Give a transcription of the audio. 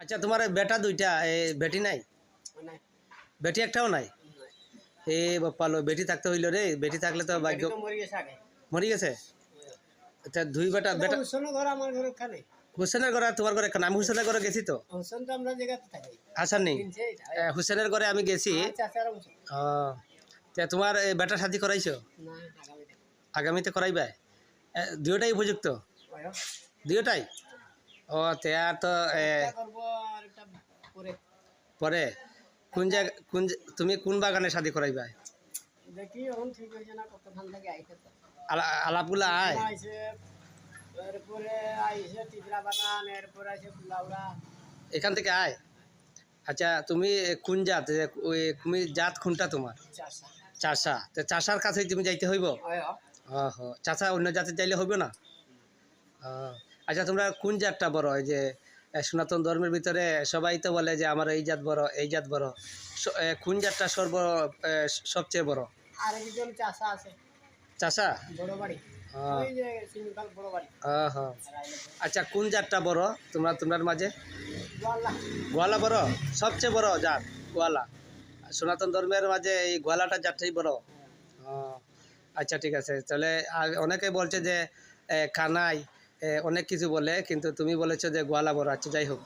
আচ্ছা তোমার বেটা দুইটা বেটি নাই? বেটি একটাও নাই? এ বাপ্পালো বেটি থাকতে হইল রে বেটি থাকলে তো ভাগ্য মরে গেছে আচ্ছা দুই বেটা বেটা হুসেনের ঘরে তোমার ঘরে কেন? আমি হুসেনের ঘরে গেছি তো। হোসেন নেই। হুসেনের ঘরে আমি গেছি। ও তা তোমার এই বেটা শাদি করাইছো? আগামীতে। করাইবে? দুয়োটাই উপযুক্ত? দুয়োটাই ও তে আর তো পরে। পরে? কোন জায়গা কোন তুমি কোন বাগানে শাদি করাইবে? দেখি এখন ঠিক না আলাপগুলা আয়। এরপরে আইছে তিতরা বাগান এরপরে আইছে ফুলাউড়া এখান থেকে আয়। আচ্ছা তুমি কোন জাত? তুমি জাত কোনটা তোমার? চাষা। তো চাষার কাছে তুমি যাইতে হইব? ওহ চাষা অন্য জাতে যাইলে হইবে না? আচ্ছা তোমরা কোন জাতটা বড়? এই যে সনাতন ধর্মের ভিতরে সবাই তো বলে যে আমার এই জাত বড় এই জাত বড়। কোন জাতটা সর্ব সবচেয়ে বড়? আর একজন চাষা আছে। চাষা? বড় বাড়ি। ও, ওই যে সিমকাল বড় বাড়ি। ওহ আচ্ছা কোন জাতটা বড়? তোমরা তোমার মাঝে? গোয়ালা। বড়? সবচেয়ে বড় জাত গোয়ালা। সনাতন ধর্মের মাঝে এই গোয়ালাটা জাতটাই বড়। আচ্ছা ঠিক আছে। তাহলে অনেকে বলছে যে কানাই অনেক কিছু বলে কিন্তু তুমি বলেছ যে গোয়ালা বড় আচ্ছা যাই হোক।